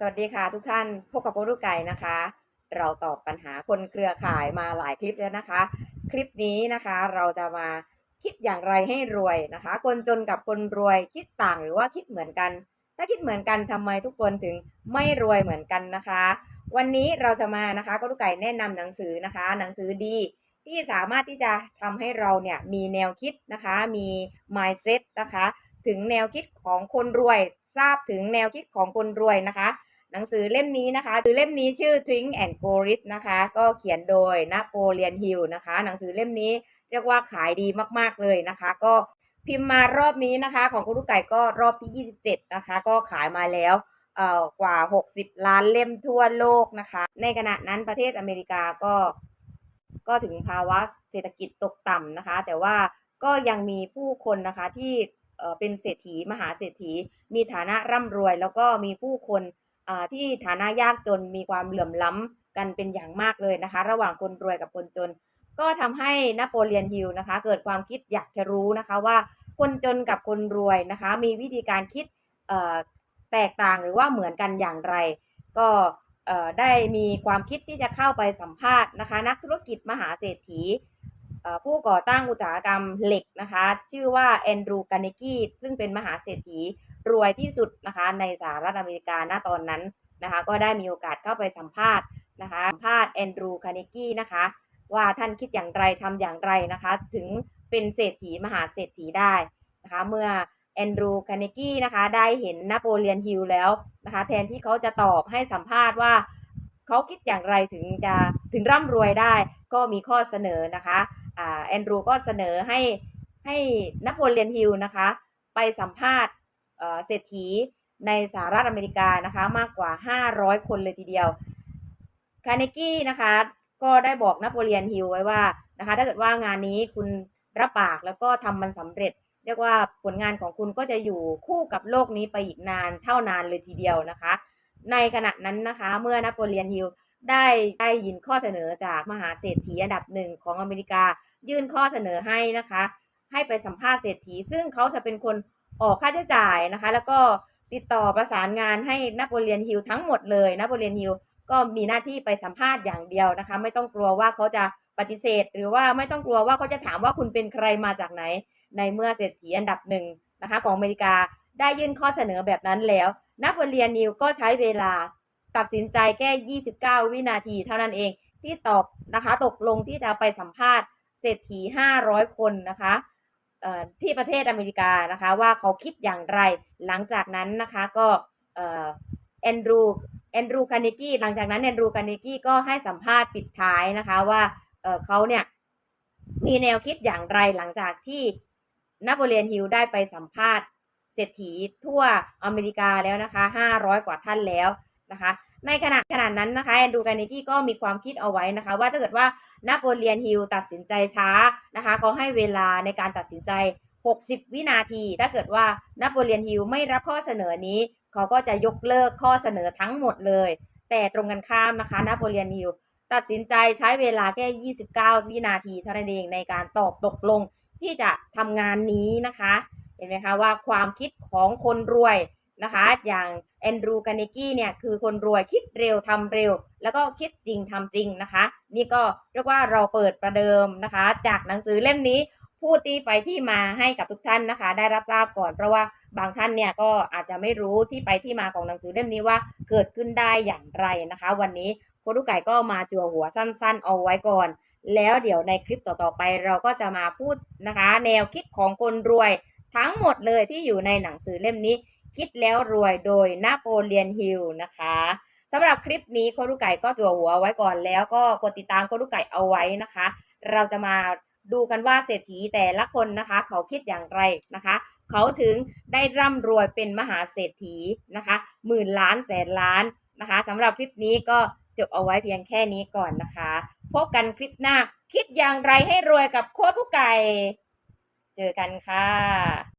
สวัสดีค่ะทุกท่านพบกับโปรตุไก่นะคะ เราตอบปัญหาคนเครือข่ายมาหลายคลิปแล้วนะคะ คลิปนี้นะคะเราจะมาคิดอย่างไรให้รวยนะคะ คนจนกับคนรวยคิดต่างหรือว่าคิดเหมือนกัน ถ้าคิดเหมือนกันทำไมทุกคนถึงไม่รวยเหมือนกันนะคะ วันนี้เราจะมานะคะโปรตุไก่แนะนำหนังสือนะคะ หนังสือดีที่สามารถที่จะทำให้เราเนี่ยมีแนวคิดนะคะ มี mindset นะคะ ถึงแนวคิดของคนรวย ทราบถึงแนวคิดของคนรวยนะคะ หนังสือเล่มนี้นะคะคือเล่มนี้ชื่อ Drink and Go Rich นะคะ ก็เขียนโดยนโปเลียนฮิลนะคะ หนังสือเล่มนี้เรียกว่าขายดีมากๆเลยนะคะ ก็พิมพ์มารอบนี้นะคะ ของคุณลูกไก่ก็รอบที่ 27 นะคะ ก็ขายมาแล้วกว่า 60 ล้านเล่มทั่วโลกนะคะ ในขณะนั้นประเทศอเมริกาก็ ก็ถึงภาวะเศรษฐกิจตกต่ำนะคะ แต่ว่าก็ยังมีผู้คนนะคะที่ เป็นเศรษฐีมหาเศรษฐี มีฐานะร่ำรวย แล้วก็มีผู้คนที่ฐานะยากจนมีความเหลื่อมล้ำกันเป็นอย่างมากเลยนะคะ ระหว่างคนรวยกับคนจน ก็ทำให้นโปเลียนฮิลนะคะ เกิดความคิดอยากจะรู้นะคะว่าคนจนกับคนรวยนะคะ มีวิธีการคิดแตกต่างหรือว่าเหมือนกันอย่างไร ก็ได้มีความคิดที่จะเข้าไปสัมภาษณ์นะคะ นักธุรกิจมหาเศรษฐี ผู้ก่อตั้งอุตสาหกรรมเหล็กนะคะ ชื่อว่าแอนดรูการเนกี้ซึ่งเป็นมหาเศรษฐีรวยที่สุดนะคะ ในสหรัฐอเมริกาณตอนนั้นนะคะ ก็ได้มีโอกาสเข้าไปสัมภาษณ์นะคะสัมภาษณ์แอนดรูการเนกี้นะคะ ว่าท่านคิดอย่างไรทำอย่างไรนะคะ ถึงเป็นเศรษฐีมหาเศรษฐีได้นะคะ เมื่อแอนดรูคาร์เนกี้นะคะ ได้เห็นนโปเลียนฮิลแล้วนะคะ แทนที่เขาจะตอบให้สัมภาษณ์ว่าเขาคิดอย่างไรถึงจะถึงร่ำรวยได้ ก็มีข้อเสนอนะคะ แอนดรูก็เสนอให้ให้นโปเลียนฮิลนะคะ ไปสัมภาษณ์เศรษฐีในสหรัฐอเมริกานะคะมากกว่า 500 คนเลยทีเดียว คาร์เนกี้นะคะก็ได้บอกนโปเลียนฮิลไว้ว่านะคะถ้าเกิดว่างานนี้คุณรับปากแล้วก็ทำมันสำเร็จ เรียกว่าผลงานของคุณก็จะอยู่คู่กับโลกนี้ไปอีกนานเท่านานเลยทีเดียวนะคะ ในขณะนั้นนะคะเมื่อนโปเลียนฮิล ได้ได้ยินข้อเสนอจากมหาเศรษฐีอันดับหนึ่งของอเมริกา ยื่นข้อเสนอให้นะคะ ให้ไปสัมภาษณ์เศรษฐี ซึ่งเขาจะเป็นคนออกค่าใช้จ่ายนะคะ แล้วก็ติดต่อประสานงานให้นโปเลียนฮิลทั้งหมดเลยนโปเลียนฮิลก็มีหน้าที่ไปสัมภาษณ์อย่างเดียวนะคะ ไม่ต้องกลัวว่าเขาจะปฏิเสธ หรือว่าไม่ต้องกลัวว่าเขาจะถามว่าคุณเป็นใครมาจากไหน ในเมื่อเศรษฐีอันดับหนึ่งนะคะ ของอเมริกาได้ยื่นข้อเสนอแบบนั้นแล้วนโปเลียนนิวก็ใช้เวลา ตัดสินใจแค่ 29 วินาที เท่านั้นเองที่ตอบนะคะ ตกลงที่จะไปสัมภาษณ์เศรษฐี 500 คนนะคะที่ประเทศอเมริกานะคะว่าเขาคิดอย่างไร หลังจากนั้นนะคะก็แอนดรูแอนดรูคาร์เนกี้หลังจากนั้นแอนดรูคาร์เนกี้ก็ให้สัมภาษณ์ปิดท้ายนะคะว่าเเขาเนี่ยมีแนวคิดอย่างไรหลังจากที่นโปเลียนฮิลได้ไปสัมภาษณ์เศรษฐีทั่วอเมริกาแล้วนะคะ 500 กว่าท่านแล้วนะคะ ในขณะขณะนั้นนะคะแอนดรูคารเนกี้ก็มีความคิดเอาไว้นะคะ ว่าถ้าเกิดว่านาโปเลียนฮิลตัดสินใจช้านะคะเขาให้เวลาในการตัดสินใจ 60 วินาที ถ้าเกิดว่านาโปเลียนฮิลไม่รับข้อเสนอนี้เขาก็จะยกเลิกข้อเสนอทั้งหมดเลย แต่ตรงกันข้ามนะคะนาโปเลียนฮิลตัดสินใจใช้เวลาแค่ 29 วินาทีเท่านั้นเองในการตอบตกลงที่จะทำงานนี้นะคะ เห็นไหมคะว่าความคิดของคนรวย นะคะ อย่างแอนดรูการเนกี้เนี่ยคือคนรวยคิดเร็วทำเร็ว แล้วก็คิดจริงทำจริงนะคะ นี่ก็เรียกว่าเราเปิดประเดิมนะคะ จากหนังสือเล่มนี้พูดตีไปที่มาให้กับทุกท่านนะคะ ได้รับทราบก่อนเพราะว่าบางท่านเนี่ยก็อาจจะไม่รู้ที่ไปที่มาของหนังสือเล่มนี้ว่าเกิดขึ้นได้อย่างไรนะคะ วันนี้โครูไก่ก็มาจั่วหัวสั้น ๆ เอาไว้ก่อน แล้วเดี๋ยวในคลิปต่อๆไปเราก็จะมาพูดนะคะ แนวคิดของคนรวยทั้งหมดเลยที่อยู่ในหนังสือเล่มนี้ คิดแล้วรวยโดยนโปเลียนฮิลนะคะสำหรับคลิปนี้โครูไก่ก็จั่วหัวไว้ก่อนแล้วก็กดติดตามโครูไก่เอาไว้นะคะ เราจะมาดูกันว่าเศรษฐีแต่ละคนนะคะ เขาคิดอย่างไรนะคะ เขาถึงได้ร่ำรวยเป็นมหาเศรษฐีนะคะหมื่นล้านแสนล้านนะคะสำหรับคลิปนี้ก็จบเอาไว้เพียงแค่นี้ก่อนนะคะ พบกันคลิปหน้าคิดอย่างไรให้รวยกับโค้ดผู้ไก่ เจอกันค่ะ